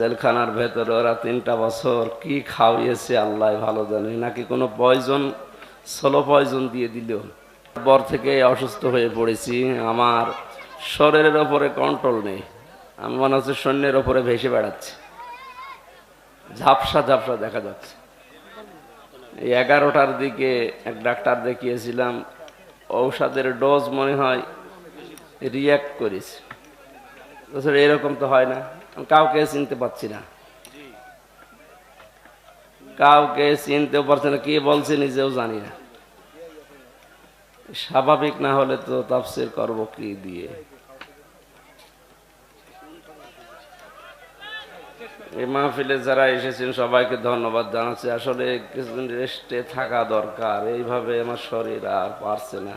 জেলখানার ভেতরে ওরা তিনটা বছর কি খাওয়িয়েছে আল্লাহ ভালো জানে। নাকি কোনো পয়জন সোলো পয়জন দিয়ে দিল। পর থেকে অসুস্থ হয়ে পড়েছি আমার শরীরের ওপরে কন্ট্রোল নেই। আমি মনে হচ্ছে সৈন্যের ওপরে ভেসে বেড়াচ্ছি। ঝাপসা ঝাপসা দেখা যাচ্ছে। এই এগারোটার দিকে এক ডাক্তার দেখিয়েছিলাম ঔষধের ডোজ মনে হয় রিয়াক্ট করেছে। বলছে, এরকম তো হয় না। কাউকে চিনতে পারছি না। কাউকে চিনতেও পারছি না, কি বলছে নিজেও জানি না। স্বাভাবিক না হলে তো তাফসির করব কি দিয়ে? এই মাহফিলে যারা এসেছেন, সবাইকে ধন্যবাদ জানাচ্ছি। আসলে কিছুদিন রেস্টে থাকা দরকার। এইভাবে আমার শরীর আর পারছে না।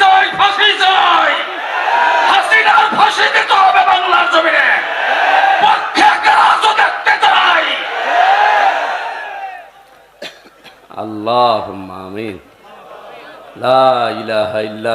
চাই ফাঁসি চাই হাসিনার ফাঁসি দিতে হবে বাংলার জমিনে। পক্ষে রাজ্য দেখতে চাই। আল্লাহ আমিন। লা ইলাহা ইল্লা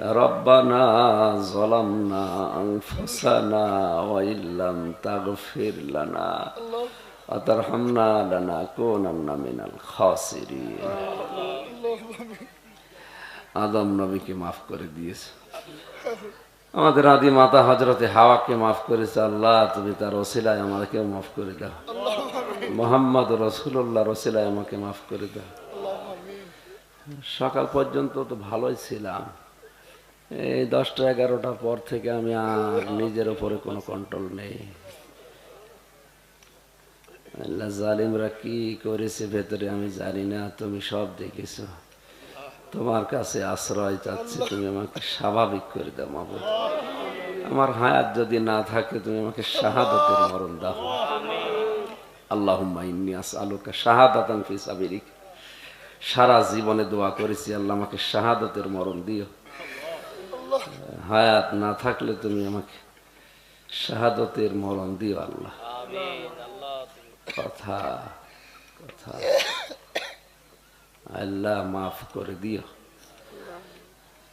ربنا ظلمنا أنفسنا وإن لم تغفر لنا وترحمنا لنكونن من الخاسرين আদম নবীকে মাফ করে দিয়েছে আমাদের আদি মাতা হজরতে হাওয়াকে মাফ করেছে আল্লাহ তুমি তার ওসিলায় আমাদেরকেও মাফ করে দাও মোহাম্মদ রসুল্লাহ রসিলায় আমাকে মাফ করে দাও সকাল পর্যন্ত তো ভালোই ছিলাম। এই দশটা এগারোটার পর থেকে আমি আর নিজের উপরে কোনো কন্ট্রোল নেই। আল্লাহ জালিমরা কি করেছে ভেতরে আমি জানি না, তুমি সব দেখেছ। তোমার কাছে আশ্রয় চাচ্ছি, তুমি আমাকে স্বাভাবিক করে দাও, মাবুদ। আমার হায়াত যদি না থাকে, তুমি আমাকে শাহাদতের মরণ দাও। আল্লাহুম্মা ইন্নী আসআলুকা শাহাদাতান ফি সারা জীবনে দোয়া করেছি আল্লাহ আমাকে শাহাদতের মরণ দিও। হায়াত না থাকলে তুমি আমাকে শাহাদতের মরণ দিও আল্লাহ। কথা কথা। আল্লাহ মাফ করে দিও।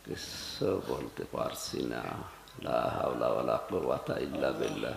কিছু বলতে পারছি না। লা হাওলা ওয়ালা কুওয়াতা ইল্লা বিল্লাহ।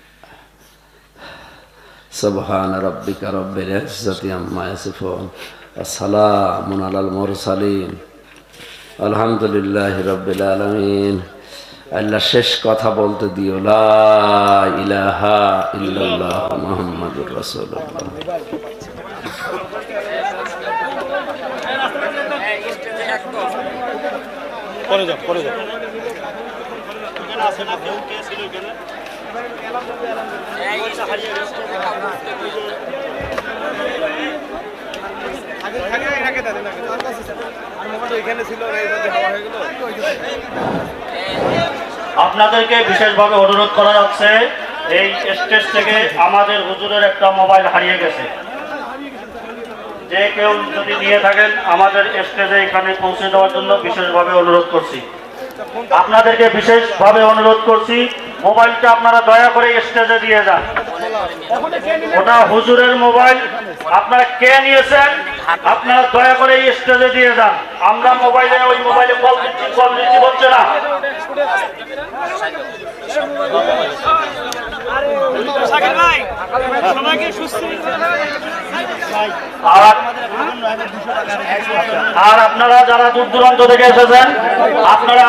سبحان ربك رب العزة عما يصفون وسلام على المرسلين الحمد لله رب العالمين আল্লাহ শেষ কথা বলতে দিও লা ইলাহা ইল্লাল্লাহ মুহাম্মাদুর রাসূলুল্লাহ পরে যাও পরে যাও আপনাদেরকে বিশেষভাবে অনুরোধ করা যাচ্ছে এই স্টেজ থেকে আমাদের হুজুরের একটা মোবাইল হারিয়ে গেছে। যে কেউ যদি নিয়ে থাকেন, আমাদের স্টেজে এখানে পৌঁছে দেওয়ার জন্য বিশেষভাবে অনুরোধ করছি। আপনাদেরকে বিশেষভাবে অনুরোধ করছি মোবাইলটা আপনারা দয়া করে স্টেজে দিয়ে যান। ওটা হুজুরের মোবাইল। আপনারা কে নিয়েছেন? আপনারা দয়া করে স্টেজে দিয়ে যান। আমরা মোবাইলে, ওই মোবাইলে কল দিচ্ছি কল দিচ্ছি, হচ্ছে না। আর আপনারা যারা দূর দূরান্ত থেকে এসেছেন, আপনারা